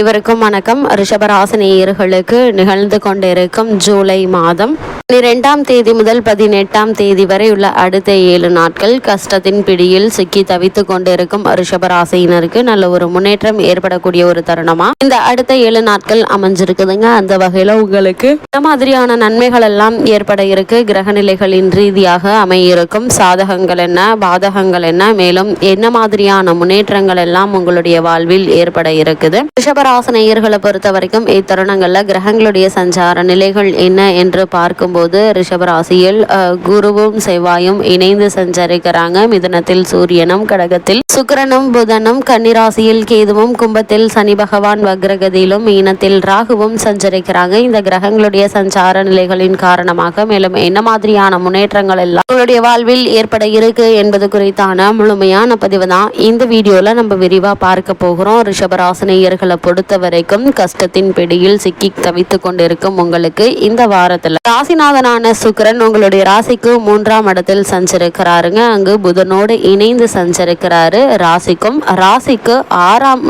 இவருக்கும் வணக்கம். ரிஷபராசினியர்களுக்கு நிகழ்ந்து கொண்டிருக்கும் ஜூலை மாதம். பனிரெண்டாம் தேதி முதல் பதினெட்டாம் தேதி வரை உள்ள அடுத்த ஏழு நாட்கள் கஷ்டத்தின் பிடியில் சிக்கி தவித்து கொண்டிருக்கும் ரிஷபராசியினருக்கு நல்ல ஒரு முன்னேற்றம் ஏற்படக்கூடிய ஒரு தருணமா? இந்த அடுத்த ஏழு நாட்கள் அமைஞ்சிருக்குதுங்க. அந்த வகையில உங்களுக்கு இந்த மாதிரியான நன்மைகள் எல்லாம் ஏற்பட இருக்கு. கிரக நிலைகளின் ரீதியாக அமையிருக்கும். சாதகங்கள் என்ன பாதகங்கள் என்ன மேலும் என்ன மாதிரியான முன்னேற்றங்கள் எல்லாம் உங்களுடைய வாழ்வில் ஏற்பட இருக்குது. ரிஷபராசனையர்களை பொறுத்த வரைக்கும் இத்தருணங்கள்ல கிரகங்களுடைய சஞ்சார நிலைகள் என்ன என்று பார்க்கும் பார்க்கும்போது ரிஷபராசியில் குருவும் செவ்வாயும் இணைந்து சஞ்சரிக்கிறாங்க. மிதனத்தில் சூரியனும் கடகத்தில் சுக்கரனும் புதனும் கன்னிராசியில் கேதுவும் கும்பத்தில் சனி பகவான் வக்ரகதியிலும் மீனத்தில் ராகுவும் சஞ்சரிக்கிறாங்க. இந்த கிரகங்களுடைய சஞ்சார நிலைகளின் காரணமாக மேலும் என்ன மாதிரியான முன்னேற்றங்கள் எல்லாம் உங்களுடைய வாழ்வில் ஏற்பட இருக்கு என்பது குறித்தான முழுமையான பதிவு தான் இந்த வீடியோல நம்ம விரிவா பார்க்க போகிறோம். ரிஷபராசினியர்களை பொறுத்த வரைக்கும் கஷ்டத்தின் பிடியில் சிக்கி தவித்து கொண்டிருக்கும் உங்களுக்கு இந்த வாரத்துல. ராசினா ராசிநாதனான சுக்கரன் உங்களுடைய ராசிக்கு மூன்றாம் இடத்தில் சஞ்சரிக்கிறாருங்க. அங்கு புதனோடு இணைந்து சஞ்சரிக்கிறாரு. ராசிக்கும் ராசிக்கு ஆறாம்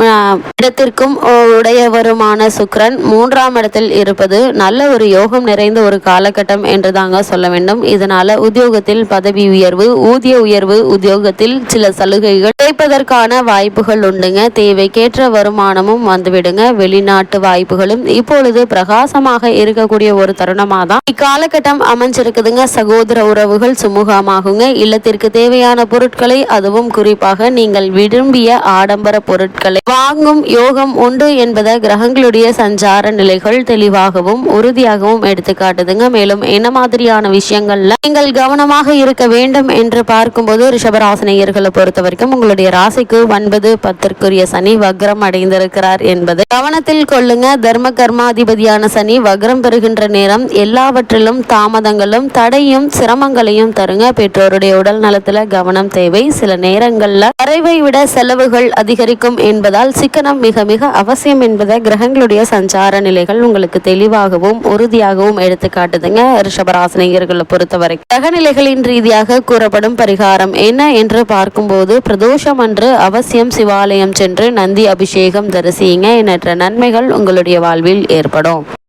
இடத்திற்கும் உடையவருமான சுக்கரன் மூன்றாம் இடத்தில் இருப்பது நல்ல ஒரு யோகம் நிறைந்த ஒரு காலகட்டம் என்று தாங்க சொல்ல வேண்டும். இதனால உத்தியோகத்தில் பதவி உயர்வு ஊதிய உயர்வு உத்தியோகத்தில் சில சலுகைகள் கிடைப்பதற்கான வாய்ப்புகள் உண்டுங்க. தேவைக்கேற்ற வருமானமும் வந்துவிடுங்க. வெளிநாட்டு வாய்ப்புகளும் இப்பொழுது பிரகாசமாக இருக்கக்கூடிய ஒரு தருணமாக தான் இக்கால காலகட்டம் அமைஞ்சிருக்குதுங்க. சகோதர உறவுகள் சுமூகமாகுங்க. இல்லத்திற்கு தேவையான பொருட்களை அதுவும் குறிப்பாக நீங்கள் விரும்பிய ஆடம்பர பொருட்களை. வாங்கும் யோகம் உண்டு என்பதை கிரகங்களுடைய சஞ்சார நிலைகள் தெளிவாகவும் உறுதியாகவும் எடுத்துக்காட்டுதுங்க. மேலும் என்ன மாதிரியான விஷயங்கள்ல நீங்கள் கவனமாக இருக்க வேண்டும் என்று பார்க்கும்போது ரிஷபராசினியர்களை பொறுத்த வரைக்கும் உங்களுடைய ராசிக்கு ஒன்பது பத்திற்குரிய சனி வக்ரம் அடைந்திருக்கிறார் என்பது கவனத்தில் கொள்ளுங்க. தர்ம கர்மாதிபதியான சனி வக்ரம் பெறுகின்ற நேரம் எல்லாவற்றிலும் தாமதங்களும் தடையும் சிரமங்களையும் தருங்க. பெற்றோருடைய உடல் நலத்துல கவனம் தேவை. சில நேரங்கள்ல வரைவை விட செலவுகள் அதிகரிக்கும் என்பதால் சிக்கனம் மிக மிக அவசியம் என்பதை கிரகங்களுடைய சஞ்சார நிலைகள் உங்களுக்கு தெளிவாகவும் உறுதியாகவும் எடுத்து காட்டுதுங்க. ரிஷபராசினியர்களை பொறுத்தவரை கிரகநிலைகளின் ரீதியாக கூறப்படும் பரிகாரம் என்ன என்று பார்க்கும்போது பிரதோஷம் அன்று அவசியம் சிவாலயம் சென்று நந்தி அபிஷேகம் தரிசியுங்க. எண்ணற்ற நன்மைகள் உங்களுடைய வாழ்வில் ஏற்படும்.